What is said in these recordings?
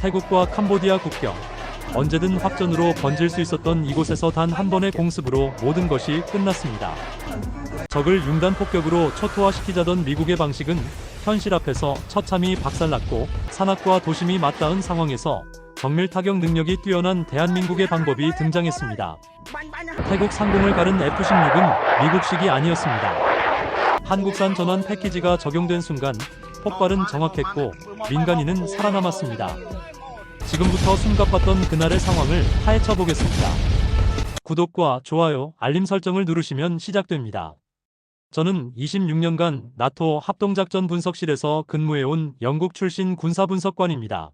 태국과 캄보디아 국경. 언제든 확전으로 번질 수 있었던 이곳에서 단 한 번의 공습으로 모든 것이 끝났습니다. 적을 융단 폭격으로 초토화시키자던 미국의 방식은 현실 앞에서 처참히 박살났고 산악과 도심이 맞닿은 상황에서 정밀 타격 능력이 뛰어난 대한민국의 방법이 등장했습니다. 태국 상공을 가른 F-16은 미국식이 아니었습니다. 한국산 전원 패키지가 적용된 순간 폭발은 정확했고 민간인은 살아남았습니다. 지금부터 숨가팠던 그날의 상황을 파헤쳐 보겠습니다. 구독과 좋아요, 알림 설정을 누르시면 시작됩니다. 저는 26년간 나토 합동작전 분석실에서 근무해온 영국 출신 군사분석관입니다.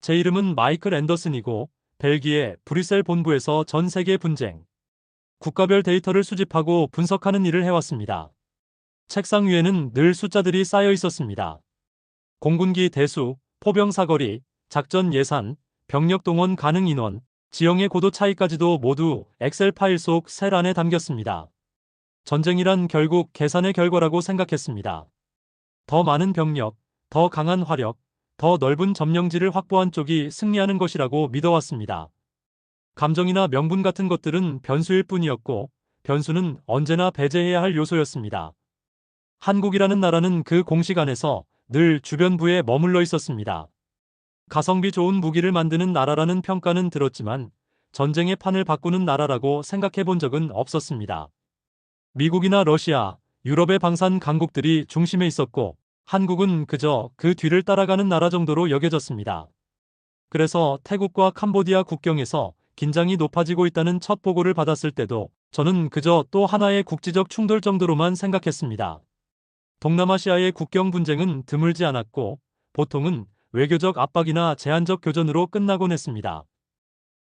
제 이름은 마이클 앤더슨이고 벨기에 브뤼셀 본부에서 전 세계 분쟁, 국가별 데이터를 수집하고 분석하는 일을 해왔습니다. 책상 위에는 늘 숫자들이 쌓여 있었습니다. 공군기 대수, 포병 사거리, 작전 예산, 병력 동원 가능 인원, 지형의 고도 차이까지도 모두 엑셀 파일 속 셀 안에 담겼습니다. 전쟁이란 결국 계산의 결과라고 생각했습니다. 더 많은 병력, 더 강한 화력, 더 넓은 점령지를 확보한 쪽이 승리하는 것이라고 믿어왔습니다. 감정이나 명분 같은 것들은 변수일 뿐이었고, 변수는 언제나 배제해야 할 요소였습니다. 한국이라는 나라는 그 공식 안에서 늘 주변부에 머물러 있었습니다. 가성비 좋은 무기를 만드는 나라라는 평가는 들었지만 전쟁의 판을 바꾸는 나라라고 생각해 본 적은 없었습니다. 미국이나 러시아, 유럽의 방산 강국들이 중심에 있었고 한국은 그저 그 뒤를 따라가는 나라 정도로 여겨졌습니다. 그래서 태국과 캄보디아 국경에서 긴장이 높아지고 있다는 첫 보고를 받았을 때도 저는 그저 또 하나의 국지적 충돌 정도로만 생각했습니다. 동남아시아의 국경 분쟁은 드물지 않았고 보통은 외교적 압박이나 제한적 교전으로 끝나곤 했습니다.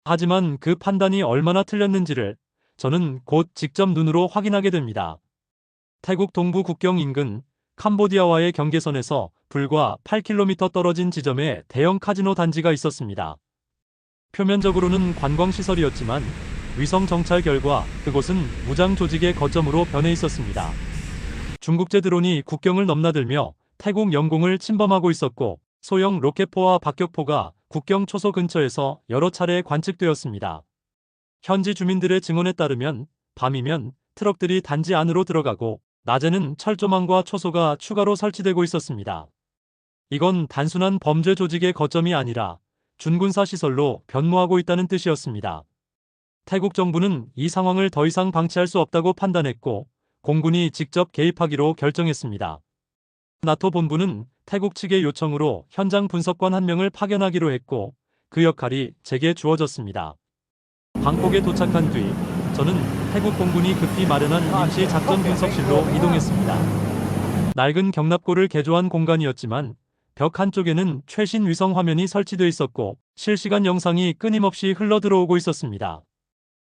하지만 그 판단이 얼마나 틀렸는지를 저는 곧 직접 눈으로 확인하게 됩니다. 태국 동부 국경 인근 캄보디아와의 경계선에서 불과 8km 떨어진 지점에 대형 카지노 단지가 있었습니다. 표면적으로는 관광시설이었지만 위성 정찰 결과 그곳은 무장 조직의 거점으로 변해 있었습니다. 중국제 드론이 국경을 넘나들며 태국 영공을 침범하고 있었고 소형 로켓포와 박격포가 국경 초소 근처에서 여러 차례 관측되었습니다. 현지 주민들의 증언에 따르면 밤이면 트럭들이 단지 안으로 들어가고 낮에는 철조망과 초소가 추가로 설치되고 있었습니다. 이건 단순한 범죄 조직의 거점이 아니라 준군사 시설로 변모하고 있다는 뜻이었습니다. 태국 정부는 이 상황을 더 이상 방치할 수 없다고 판단했고 공군이 직접 개입하기로 결정했습니다. 나토 본부는 태국 측의 요청으로 현장 분석관 한 명을 파견하기로 했고 그 역할이 제게 주어졌습니다. 방콕에 도착한 뒤 저는 태국 공군이 급히 마련한 임시 작전 분석실로 이동했습니다. 낡은 경납고를 개조한 공간이었지만 벽 한쪽에는 최신 위성 화면이 설치되어 있었고 실시간 영상이 끊임없이 흘러 들어오고 있었습니다.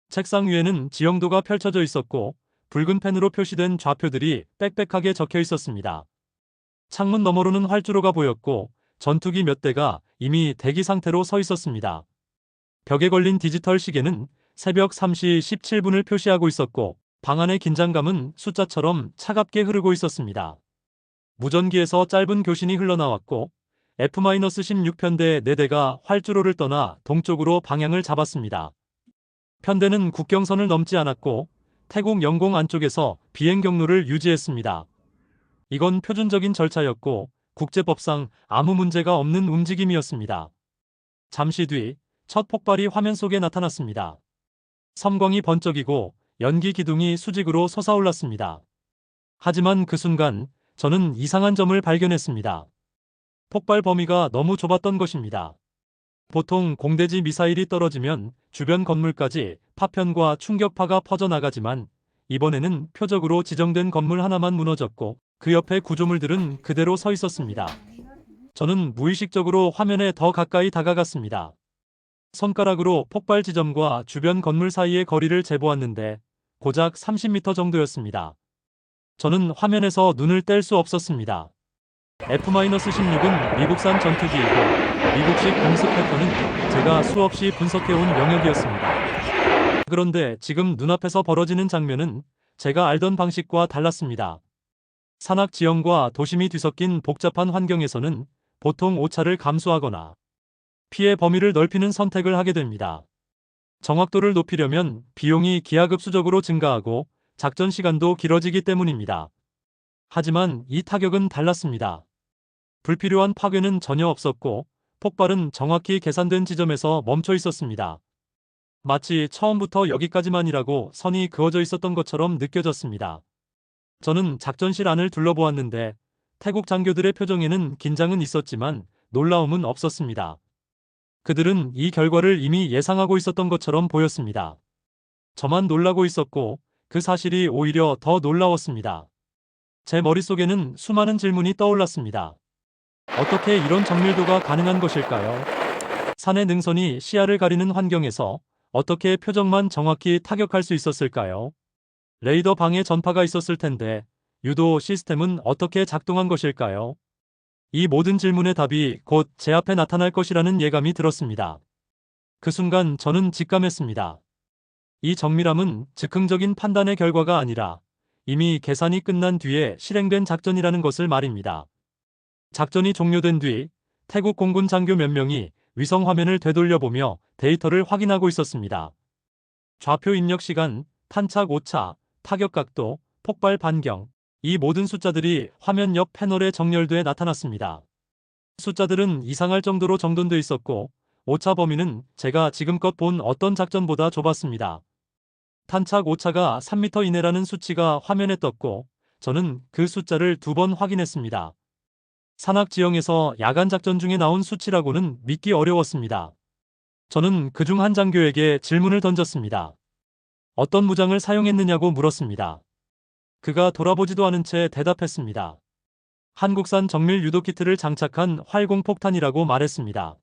책상 위에는 지형도가 펼쳐져 있었고 붉은 펜으로 표시된 좌표들이 빽빽하게 적혀 있었습니다. 창문 너머로는 활주로가 보였고 전투기 몇 대가 이미 대기 상태로 서 있었습니다. 벽에 걸린 디지털 시계는 새벽 3시 17분을 표시하고 있었고 방 안의 긴장감은 숫자처럼 차갑게 흐르고 있었습니다. 무전기에서 짧은 교신이 흘러나왔고 F-16편대 4대가 활주로를 떠나 동쪽으로 방향을 잡았습니다. 편대는 국경선을 넘지 않았고 태국 영공 안쪽에서 비행 경로를 유지했습니다. 이건 표준적인 절차였고 국제법상 아무 문제가 없는 움직임이었습니다. 잠시 뒤 첫 폭발이 화면 속에 나타났습니다. 섬광이 번쩍이고 연기 기둥이 수직으로 솟아올랐습니다. 하지만 그 순간 저는 이상한 점을 발견했습니다. 폭발 범위가 너무 좁았던 것입니다. 보통 공대지 미사일이 떨어지면 주변 건물까지 파편과 충격파가 퍼져나가지만 이번에는 표적으로 지정된 건물 하나만 무너졌고 그 옆에 구조물들은 그대로 서 있었습니다. 저는 무의식적으로 화면에 더 가까이 다가갔습니다. 손가락으로 폭발 지점과 주변 건물 사이의 거리를 재보았는데 고작 30m 정도였습니다. 저는 화면에서 눈을 뗄 수 없었습니다. F-16은 미국산 전투기이고 미국식 공습 패턴은 제가 수없이 분석해온 영역이었습니다. 그런데 지금 눈앞에서 벌어지는 장면은 제가 알던 방식과 달랐습니다. 산악 지형과 도심이 뒤섞인 복잡한 환경에서는 보통 오차를 감수하거나 피해 범위를 넓히는 선택을 하게 됩니다. 정확도를 높이려면 비용이 기하급수적으로 증가하고 작전 시간도 길어지기 때문입니다. 하지만 이 타격은 달랐습니다. 불필요한 파괴는 전혀 없었고 폭발은 정확히 계산된 지점에서 멈춰 있었습니다. 마치 처음부터 여기까지만이라고 선이 그어져 있었던 것처럼 느껴졌습니다. 저는 작전실 안을 둘러보았는데 태국 장교들의 표정에는 긴장은 있었지만 놀라움은 없었습니다. 그들은 이 결과를 이미 예상하고 있었던 것처럼 보였습니다. 저만 놀라고 있었고 그 사실이 오히려 더 놀라웠습니다. 제 머릿속에는 수많은 질문이 떠올랐습니다. 어떻게 이런 정밀도가 가능한 것일까요? 산의 능선이 시야를 가리는 환경에서 어떻게 표적만 정확히 타격할 수 있었을까요? 레이더 방에 전파가 있었을 텐데 유도 시스템은 어떻게 작동한 것일까요? 이 모든 질문의 답이 곧 제 앞에 나타날 것이라는 예감이 들었습니다. 그 순간 저는 직감했습니다. 이 정밀함은 즉흥적인 판단의 결과가 아니라 이미 계산이 끝난 뒤에 실행된 작전이라는 것을 말입니다. 작전이 종료된 뒤 태국 공군 장교 몇 명이 위성 화면을 되돌려보며 데이터를 확인하고 있었습니다. 좌표 입력 시간, 탄착 오차, 타격 각도, 폭발 반경, 이 모든 숫자들이 화면 옆 패널에 정렬돼 나타났습니다. 숫자들은 이상할 정도로 정돈돼 있었고 오차 범위는 제가 지금껏 본 어떤 작전보다 좁았습니다. 탄착 오차가 3m 이내라는 수치가 화면에 떴고 저는 그 숫자를 두 번 확인했습니다. 산악 지형에서 야간 작전 중에 나온 수치라고는 믿기 어려웠습니다. 저는 그 중 한 장교에게 질문을 던졌습니다. 어떤 무장을 사용했느냐고 물었습니다. 그가 돌아보지도 않은 채 대답했습니다. 한국산 정밀 유도 키트를 장착한 활공폭탄이라고 말했습니다.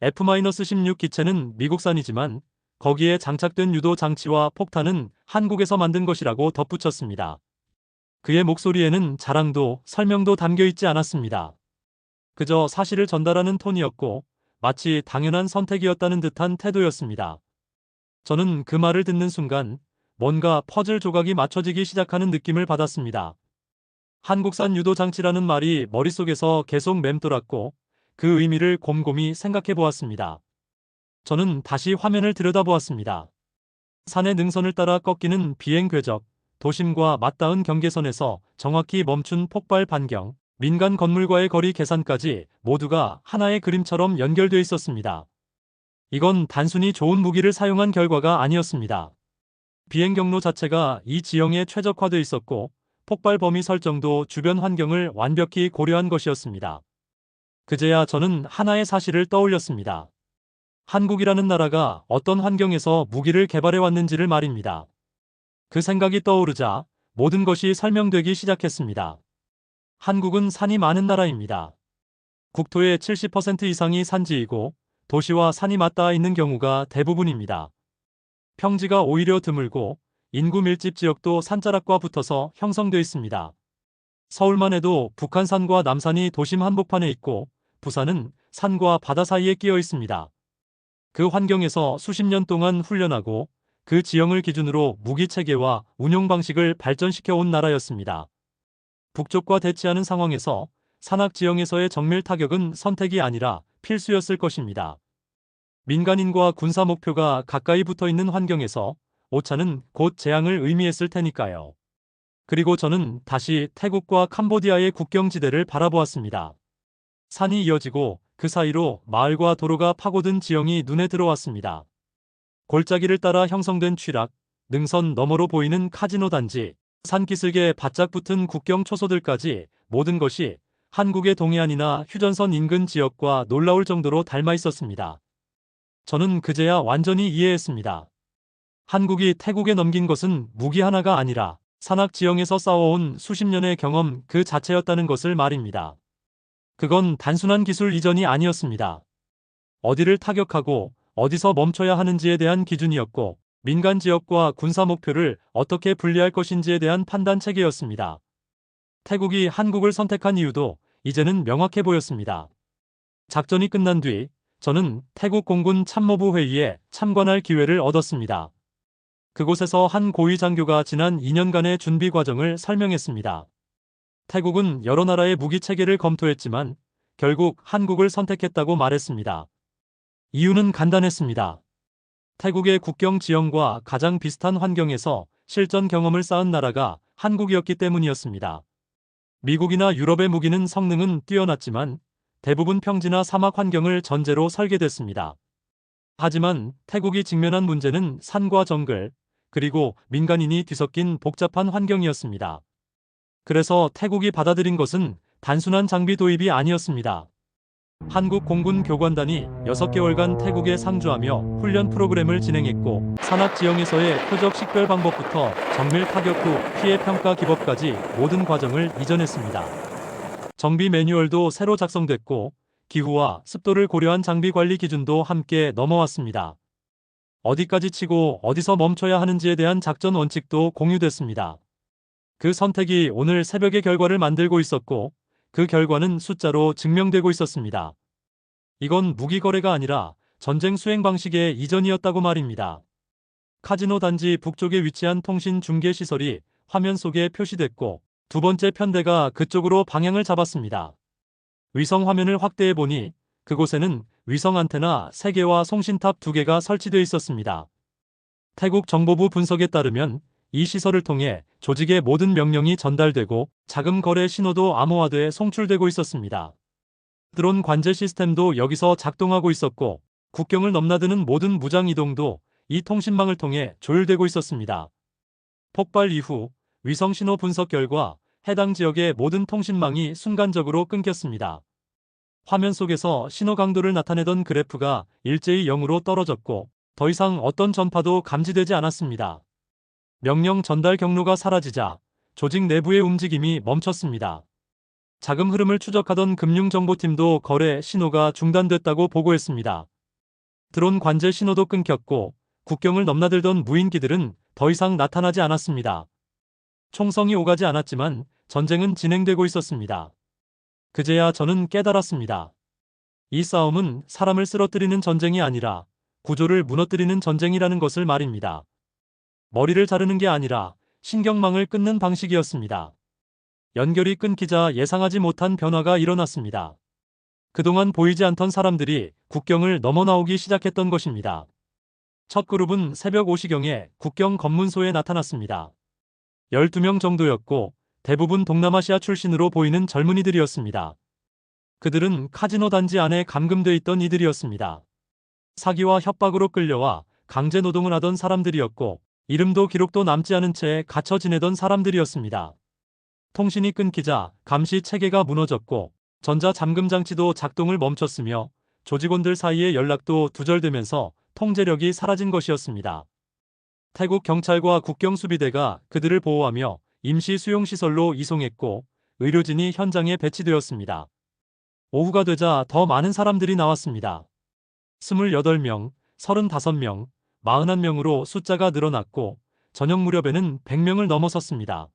F-16 기체는 미국산이지만 거기에 장착된 유도 장치와 폭탄은 한국에서 만든 것이라고 덧붙였습니다. 그의 목소리에는 자랑도 설명도 담겨 있지 않았습니다. 그저 사실을 전달하는 톤이었고 마치 당연한 선택이었다는 듯한 태도였습니다. 저는 그 말을 듣는 순간 뭔가 퍼즐 조각이 맞춰지기 시작하는 느낌을 받았습니다. 한국산 유도 장치라는 말이 머릿속에서 계속 맴돌았고 그 의미를 곰곰이 생각해 보았습니다. 저는 다시 화면을 들여다보았습니다. 산의 능선을 따라 꺾이는 비행 궤적, 도심과 맞닿은 경계선에서 정확히 멈춘 폭발 반경, 민간 건물과의 거리 계산까지 모두가 하나의 그림처럼 연결되어 있었습니다. 이건 단순히 좋은 무기를 사용한 결과가 아니었습니다. 비행 경로 자체가 이 지형에 최적화되어 있었고 폭발 범위 설정도 주변 환경을 완벽히 고려한 것이었습니다. 그제야 저는 하나의 사실을 떠올렸습니다. 한국이라는 나라가 어떤 환경에서 무기를 개발해 왔는지를 말입니다. 그 생각이 떠오르자 모든 것이 설명되기 시작했습니다. 한국은 산이 많은 나라입니다. 국토의 70% 이상이 산지이고 도시와 산이 맞닿아 있는 경우가 대부분입니다. 평지가 오히려 드물고 인구 밀집 지역도 산자락과 붙어서 형성되어 있습니다. 서울만 해도 북한산과 남산이 도심 한복판에 있고 부산은 산과 바다 사이에 끼어 있습니다. 그 환경에서 수십 년 동안 훈련하고 그 지형을 기준으로 무기 체계와 운용 방식을 발전시켜 온 나라였습니다. 북쪽과 대치하는 상황에서 산악 지형에서의 정밀 타격은 선택이 아니라 필수였을 것입니다. 민간인과 군사 목표가 가까이 붙어 있는 환경에서 오차는 곧 재앙을 의미했을 테니까요. 그리고 저는 다시 태국과 캄보디아의 국경지대를 바라보았습니다. 산이 이어지고 그 사이로 마을과 도로가 파고든 지형이 눈에 들어왔습니다. 골짜기를 따라 형성된 취락, 능선 너머로 보이는 카지노 단지, 산기슭에 바짝 붙은 국경 초소들까지 모든 것이 한국의 동해안이나 휴전선 인근 지역과 놀라울 정도로 닮아 있었습니다. 저는 그제야 완전히 이해했습니다. 한국이 태국에 넘긴 것은 무기 하나가 아니라 산악 지형에서 쌓아온 수십 년의 경험 그 자체였다는 것을 말입니다. 그건 단순한 기술 이전이 아니었습니다. 어디를 타격하고 어디서 멈춰야 하는지에 대한 기준이었고 민간 지역과 군사 목표를 어떻게 분리할 것인지에 대한 판단 체계였습니다. 태국이 한국을 선택한 이유도 이제는 명확해 보였습니다. 작전이 끝난 뒤 저는 태국 공군 참모부 회의에 참관할 기회를 얻었습니다. 그곳에서 한 고위 장교가 지난 2년간의 준비 과정을 설명했습니다. 태국은 여러 나라의 무기 체계를 검토했지만 결국 한국을 선택했다고 말했습니다. 이유는 간단했습니다. 태국의 국경 지형과 가장 비슷한 환경에서 실전 경험을 쌓은 나라가 한국이었기 때문이었습니다. 미국이나 유럽의 무기는 성능은 뛰어났지만 대부분 평지나 사막 환경을 전제로 설계됐습니다. 하지만 태국이 직면한 문제는 산과 정글, 그리고 민간인이 뒤섞인 복잡한 환경이었습니다. 그래서 태국이 받아들인 것은 단순한 장비 도입이 아니었습니다. 한국 공군 교관단이 6개월간 태국에 상주하며 훈련 프로그램을 진행했고 산악 지형에서의 표적 식별 방법부터 정밀 타격 후 피해 평가 기법까지 모든 과정을 이전했습니다. 정비 매뉴얼도 새로 작성됐고 기후와 습도를 고려한 장비 관리 기준도 함께 넘어왔습니다. 어디까지 치고 어디서 멈춰야 하는지에 대한 작전 원칙도 공유됐습니다. 그 선택이 오늘 새벽의 결과를 만들고 있었고 그 결과는 숫자로 증명되고 있었습니다. 이건 무기 거래가 아니라 전쟁 수행 방식의 이전이었다고 말입니다. 카지노 단지 북쪽에 위치한 통신 중계 시설이 화면 속에 표시됐고 두 번째 편대가 그쪽으로 방향을 잡았습니다. 위성 화면을 확대해 보니 그곳에는 위성 안테나 3개와 송신탑 2개가 설치되어 있었습니다. 태국 정보부 분석에 따르면 이 시설을 통해 조직의 모든 명령이 전달되고 자금 거래 신호도 암호화돼 송출되고 있었습니다. 드론 관제 시스템도 여기서 작동하고 있었고 국경을 넘나드는 모든 무장 이동도 이 통신망을 통해 조율되고 있었습니다. 폭발 이후 위성 신호 분석 결과 해당 지역의 모든 통신망이 순간적으로 끊겼습니다. 화면 속에서 신호 강도를 나타내던 그래프가 일제히 0으로 떨어졌고 더 이상 어떤 전파도 감지되지 않았습니다. 명령 전달 경로가 사라지자 조직 내부의 움직임이 멈췄습니다. 자금 흐름을 추적하던 금융정보팀도 거래 신호가 중단됐다고 보고했습니다. 드론 관제 신호도 끊겼고 국경을 넘나들던 무인기들은 더 이상 나타나지 않았습니다. 총성이 오가지 않았지만 전쟁은 진행되고 있었습니다. 그제야 저는 깨달았습니다. 이 싸움은 사람을 쓰러뜨리는 전쟁이 아니라 구조를 무너뜨리는 전쟁이라는 것을 말입니다. 머리를 자르는 게 아니라 신경망을 끊는 방식이었습니다. 연결이 끊기자 예상하지 못한 변화가 일어났습니다. 그동안 보이지 않던 사람들이 국경을 넘어 나오기 시작했던 것입니다. 첫 그룹은 새벽 5시경에 국경 검문소에 나타났습니다. 12명 정도였고 대부분 동남아시아 출신으로 보이는 젊은이들이었습니다. 그들은 카지노 단지 안에 감금돼 있던 이들이었습니다. 사기와 협박으로 끌려와 강제 노동을 하던 사람들이었고 이름도 기록도 남지 않은 채 갇혀 지내던 사람들이었습니다. 통신이 끊기자 감시 체계가 무너졌고 전자 잠금 장치도 작동을 멈췄으며 조직원들 사이의 연락도 두절되면서 통제력이 사라진 것이었습니다. 태국 경찰과 국경수비대가 그들을 보호하며 임시 수용시설로 이송했고 의료진이 현장에 배치되었습니다. 오후가 되자 더 많은 사람들이 나왔습니다. 28명, 35명, 41명으로 숫자가 늘어났고 저녁 무렵에는 100명을 넘어섰습니다.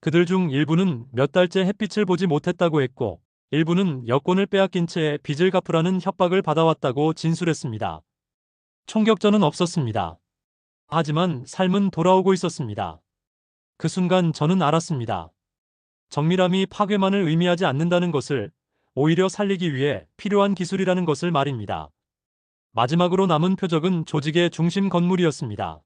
그들 중 일부는 몇 달째 햇빛을 보지 못했다고 했고 일부는 여권을 빼앗긴 채 빚을 갚으라는 협박을 받아왔다고 진술했습니다. 총격전은 없었습니다. 하지만 삶은 돌아오고 있었습니다. 그 순간 저는 알았습니다. 정밀함이 파괴만을 의미하지 않는다는 것을 오히려 살리기 위해 필요한 기술이라는 것을 말입니다. 마지막으로 남은 표적은 조직의 중심 건물이었습니다.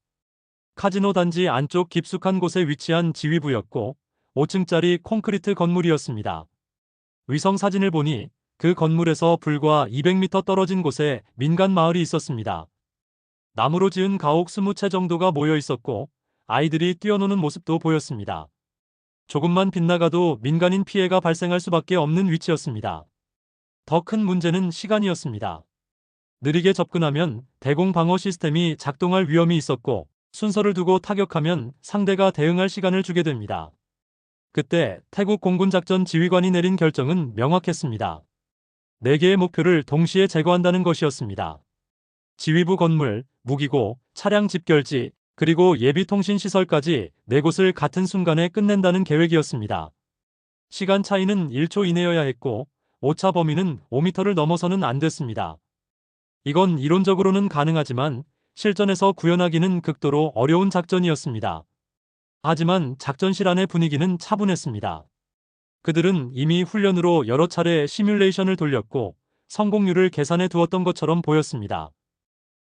카지노 단지 안쪽 깊숙한 곳에 위치한 지휘부였고 5층짜리 콘크리트 건물이었습니다. 위성 사진을 보니 그 건물에서 불과 200m 떨어진 곳에 민간 마을이 있었습니다. 나무로 지은 가옥 20채 정도가 모여 있었고 아이들이 뛰어노는 모습도 보였습니다. 조금만 빗나가도 민간인 피해가 발생할 수밖에 없는 위치였습니다. 더 큰 문제는 시간이었습니다. 느리게 접근하면 대공 방어 시스템이 작동할 위험이 있었고 순서를 두고 타격하면 상대가 대응할 시간을 주게 됩니다. 그때 태국 공군작전 지휘관이 내린 결정은 명확했습니다. 4개의 목표를 동시에 제거한다는 것이었습니다. 지휘부 건물, 무기고, 차량 집결지, 그리고 예비통신시설까지 네 곳을 같은 순간에 끝낸다는 계획이었습니다. 시간 차이는 1초 이내여야 했고 오차 범위는 5m를 넘어서는 안 됐습니다. 이건 이론적으로는 가능하지만 실전에서 구현하기는 극도로 어려운 작전이었습니다. 하지만 작전실 안의 분위기는 차분했습니다. 그들은 이미 훈련으로 여러 차례 시뮬레이션을 돌렸고 성공률을 계산해 두었던 것처럼 보였습니다.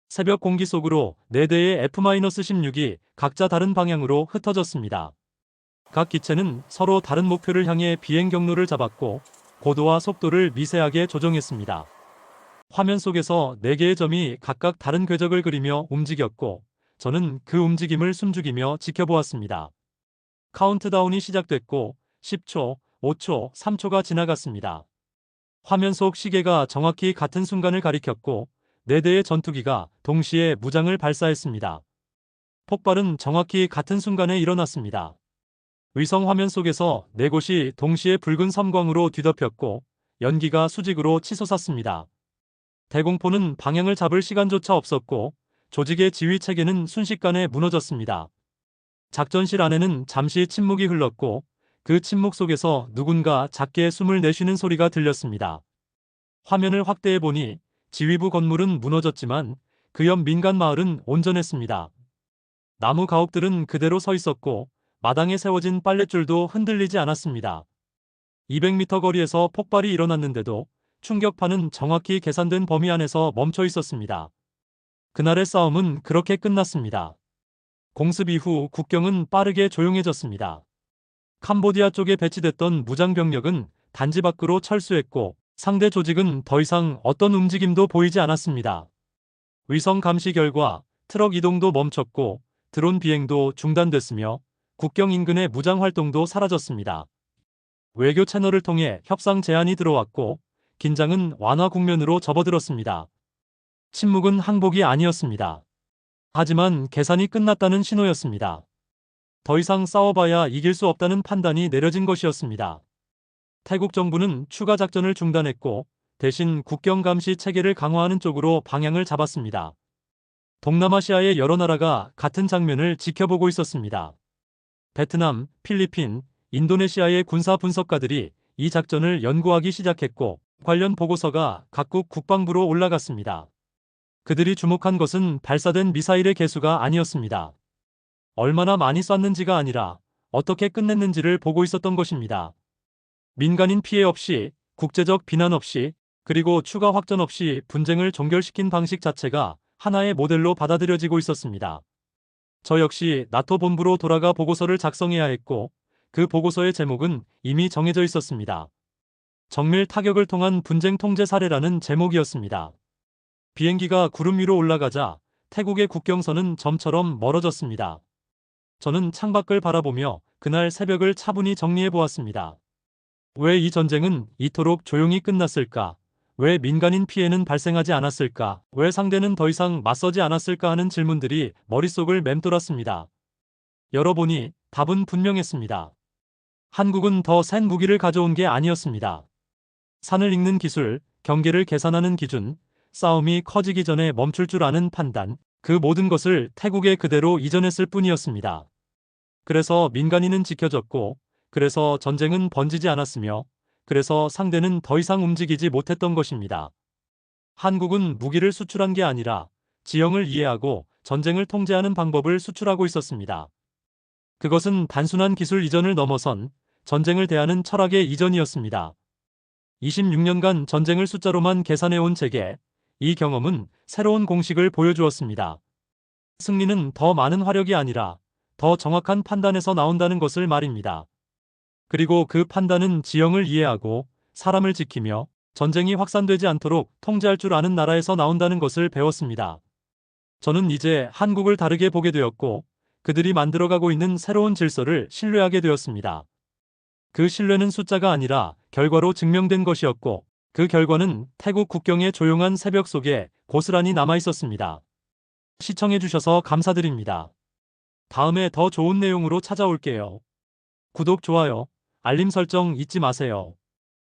새벽 공기 속으로 4대의 F-16이 각자 다른 방향으로 흩어졌습니다. 각 기체는 서로 다른 목표를 향해 비행 경로를 잡았고 고도와 속도를 미세하게 조정했습니다. 화면 속에서 4개의 점이 각각 다른 궤적을 그리며 움직였고 저는 그 움직임을 숨죽이며 지켜보았습니다. 카운트다운이 시작됐고 10초, 5초, 3초가 지나갔습니다. 화면 속 시계가 정확히 같은 순간을 가리켰고 4대의 전투기가 동시에 무장을 발사했습니다. 폭발은 정확히 같은 순간에 일어났습니다. 위성 화면 속에서 네 곳이 동시에 붉은 섬광으로 뒤덮였고 연기가 수직으로 치솟았습니다. 대공포는 방향을 잡을 시간조차 없었고 조직의 지휘 체계는 순식간에 무너졌습니다. 작전실 안에는 잠시 침묵이 흘렀고 그 침묵 속에서 누군가 작게 숨을 내쉬는 소리가 들렸습니다. 화면을 확대해 보니 지휘부 건물은 무너졌지만 그 옆 민간 마을은 온전했습니다. 나무 가옥들은 그대로 서 있었고 마당에 세워진 빨랫줄도 흔들리지 않았습니다. 200m 거리에서 폭발이 일어났는데도 충격파는 정확히 계산된 범위 안에서 멈춰 있었습니다. 그날의 싸움은 그렇게 끝났습니다. 공습 이후 국경은 빠르게 조용해졌습니다. 캄보디아 쪽에 배치됐던 무장병력은 단지 밖으로 철수했고 상대 조직은 더 이상 어떤 움직임도 보이지 않았습니다. 위성 감시 결과 트럭 이동도 멈췄고 드론 비행도 중단됐으며 국경 인근의 무장 활동도 사라졌습니다. 외교 채널을 통해 협상 제안이 들어왔고 긴장은 완화 국면으로 접어들었습니다. 침묵은 항복이 아니었습니다. 하지만 계산이 끝났다는 신호였습니다. 더 이상 싸워봐야 이길 수 없다는 판단이 내려진 것이었습니다. 태국 정부는 추가 작전을 중단했고 대신 국경 감시 체계를 강화하는 쪽으로 방향을 잡았습니다. 동남아시아의 여러 나라가 같은 장면을 지켜보고 있었습니다. 베트남, 필리핀, 인도네시아의 군사 분석가들이 이 작전을 연구하기 시작했고 관련 보고서가 각국 국방부로 올라갔습니다. 그들이 주목한 것은 발사된 미사일의 개수가 아니었습니다. 얼마나 많이 쐈는지가 아니라 어떻게 끝냈는지를 보고 있었던 것입니다. 민간인 피해 없이 국제적 비난 없이 그리고 추가 확전 없이 분쟁을 종결시킨 방식 자체가 하나의 모델로 받아들여지고 있었습니다. 저 역시 나토 본부로 돌아가 보고서를 작성해야 했고 그 보고서의 제목은 이미 정해져 있었습니다. 정밀 타격을 통한 분쟁 통제 사례라는 제목이었습니다. 비행기가 구름 위로 올라가자 태국의 국경선은 점처럼 멀어졌습니다. 저는 창밖을 바라보며 그날 새벽을 차분히 정리해 보았습니다. 왜 이 전쟁은 이토록 조용히 끝났을까? 왜 민간인 피해는 발생하지 않았을까? 왜 상대는 더 이상 맞서지 않았을까 하는 질문들이 머릿속을 맴돌았습니다. 열어보니 답은 분명했습니다. 한국은 더 센 무기를 가져온 게 아니었습니다. 산을 읽는 기술, 경계를 계산하는 기준, 싸움이 커지기 전에 멈출 줄 아는 판단, 그 모든 것을 태국에 그대로 이전했을 뿐이었습니다. 그래서 민간인은 지켜졌고, 그래서 전쟁은 번지지 않았으며, 그래서 상대는 더 이상 움직이지 못했던 것입니다. 한국은 무기를 수출한 게 아니라 지형을 이해하고 전쟁을 통제하는 방법을 수출하고 있었습니다. 그것은 단순한 기술 이전을 넘어선 전쟁을 대하는 철학의 이전이었습니다. 26년간 전쟁을 숫자로만 계산해온 제게 이 경험은 새로운 공식을 보여주었습니다. 승리는 더 많은 화력이 아니라 더 정확한 판단에서 나온다는 것을 말입니다. 그리고 그 판단은 지형을 이해하고 사람을 지키며 전쟁이 확산되지 않도록 통제할 줄 아는 나라에서 나온다는 것을 배웠습니다. 저는 이제 한국을 다르게 보게 되었고 그들이 만들어가고 있는 새로운 질서를 신뢰하게 되었습니다. 그 신뢰는 숫자가 아니라 결과로 증명된 것이었고 그 결과는 태국 국경의 조용한 새벽 속에 고스란히 남아 있었습니다. 시청해주셔서 감사드립니다. 다음에 더 좋은 내용으로 찾아올게요. 구독, 좋아요, 알림 설정 잊지 마세요.